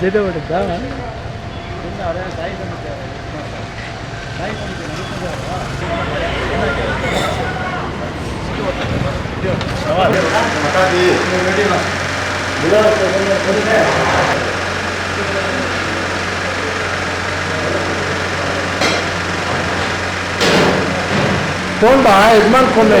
ಜೊತೆ ಹೊಡಿದ್ದ ಫೋನ್ ಬಾ ಇದು ಮಾಡ್ಕೊಂಡೆ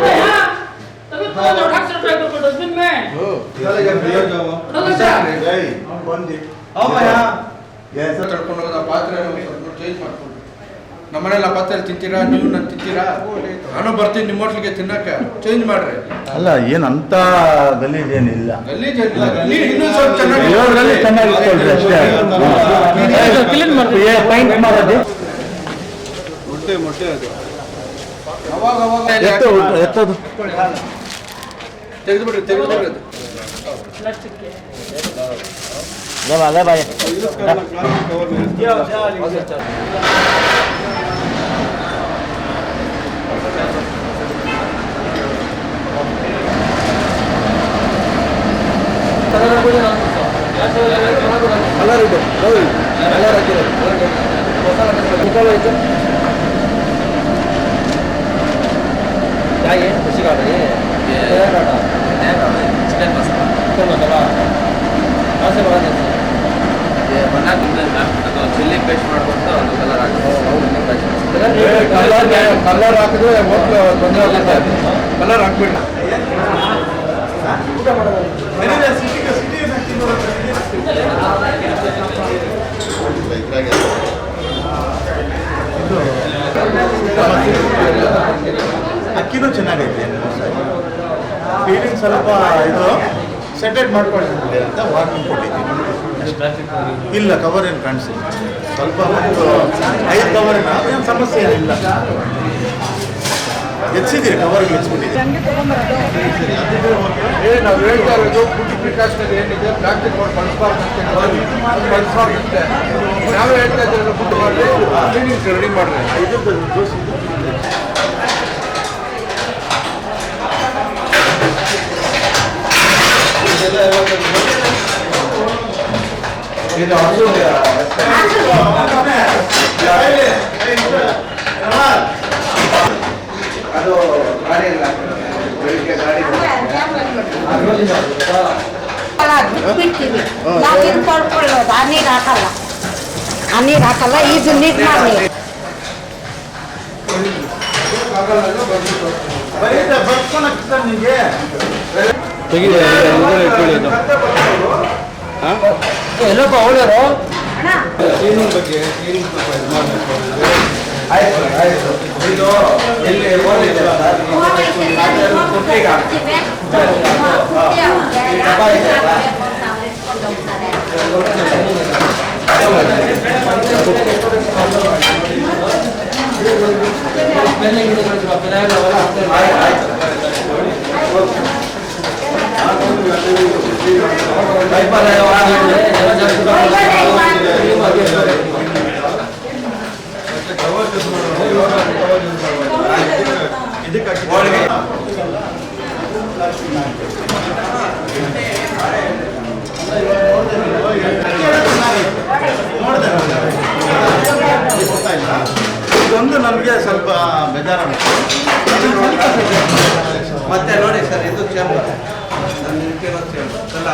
ನಮ್ಮನೆಲ್ಲ ಪಾತ್ರೆ ತಿಂತೀರಾ ನೀವು ನಾನು ತಿಂತೀರಾ ನಾನು ಬರ್ತೀನಿ ನಿಮ್ಮ ಹೋಟ್ಲಿಗೆ ತಿನ್ನಕ್ಕೆ. ಚೇಂಜ್ ಮಾಡ್ರಿ. ಅಲ್ಲ ಏನಂತ ಗಲೀಜೇನಿಲ್ಲ. ಗಲೀಜ್ ಇಲ್ಲ, ಗಲೀಜ್. ಇನ್ನೂ ಸ್ವಲ್ಪ ಚೆನ್ನಾಗಿ ಇರೋದ್ರಲ್ಲಿ ಚೆನ್ನಾಗಿ ಇಟ್ಕೊಳ್ರಿ ಅಷ್ಟೇ. ಕ್ಲೀನ್ ಮಾಡ್ತೀವಿ ಮಾಡೋದು? ಮೊಟ್ಟೆ ಮೊಟ್ಟೆ ಅದು. ಅವಾಗ ಅವಾಗ ಎತ್ತ ಎತ್ತದು. ತೆಗೆದು ಬಿಡ್ರಿ ತೆಗೆದು ಬಿಡ್ರಿ ಅದು ಅದೇ ಅದೇ ಬಾಯ್ ಕಲರ್ ಇದೆ ನೋಡಿ ಕಲರ್ ಹಾಕಿರೋದು ಮುಖಾಲ ಐತೆ ಚಿಲ್ಲಿ ಪೇಸ್ಟ್ ಮಾಡುವಂತ ಕಲರ್ ಕಲರ್ ಹಾಕಿದ್ರೆ ತೊಂದರೆ ಕಲರ್ ಹಾಕ್ಬಿಡಿ ಅಕ್ಕಿನೂ ಚೆನ್ನಾಗೈತೆ. ಫೀಲಿಂಗ್ ಸ್ವಲ್ಪ ಇದು ಸೆಟೆಡ್ ಮಾಡ್ಕೊಂಡಿದ್ದೀವಿ ಅಂತ ವಾಕಿಂಗ್ ಕೊಟ್ಟಿದ್ದೀನಿ. ಇಲ್ಲ. ಕವರ್ ಏನು ಕಾಣಿಸಿಲ್ಲ. ಸ್ವಲ್ಪ ಒಂದು ಐದು ಕವರ್ ಏನು ಸಮಸ್ಯೆ ಏನಿಲ್ಲ. ಹೆಚ್ಚಿದ್ದೀರಿ ಕವರ್ಗೆ ಹೆಚ್ಚಿಬಿಟ್ಟಿದ್ದೀರಿ ಏ ನಾವು ಹೇಳ್ತಾ ಇರೋದು ಫುಡ್ ಪ್ರಿಕಾಷನ್ ಏನಿದೆ ಪ್ಲಾಸ್ಟಿಕ್ ಬೋರ್ಡ್ ಬಳಸಬಾರ್ದು ಅಂತ ಬಳಸಬಾರ್ದಂತೆ. ನಾವೇ ಹೇಳ್ತಾ ಇದ್ದೀವಿ ಫುಡ್ ಮಾಡಿ ಕ್ಲೀನಿಂಗ್ ರೆಡಿ ಮಾಡ್ರಿ. ಇದು ಹಸು ಅದು ಗಾಡಿ ಇಲ್ಲ ಬೆಳಿಗ್ಗೆ ಗಾಡಿ ಬಿಡ್ತೀವಿ ನಾವು ತಿನ್ಕೊಳ್ಕೊಳ್ಳೋದು ಆ ನೀರು ಹಾಕಲ್ಲ ಆ ನೀರು ಹಾಕಲ್ಲ ಇದು ನೀರು ಮಾಡಿ ನಿಮಗೆ ಎಲ್ಲಪ್ಪ ಅವಳ್ಯಾರು ಕ್ಲೀನಿಂಗ್ ಬಗ್ಗೆ ಕ್ಲೀನಿಂಗ್ ಸ್ವಲ್ಪ ಇದು ಮಾಡಬೇಕು ಆಯ್ತು ಸರ್ ಆಯ್ತು ಇದು ಎಲ್ಲಿ ಓದಿದೆ ಇದೊಂದು ನಮಗೆ ಸ್ವಲ್ಪ ಬೇಜಾರಾಗುತ್ತೆ ಮತ್ತೆ ನೋಡಿ ಸರ್ ಇದು ಚೇಂಬರ್ ನಾನು ನಿಂತಿರೋ ಚೇಂಬರ್ ಎಲ್ಲ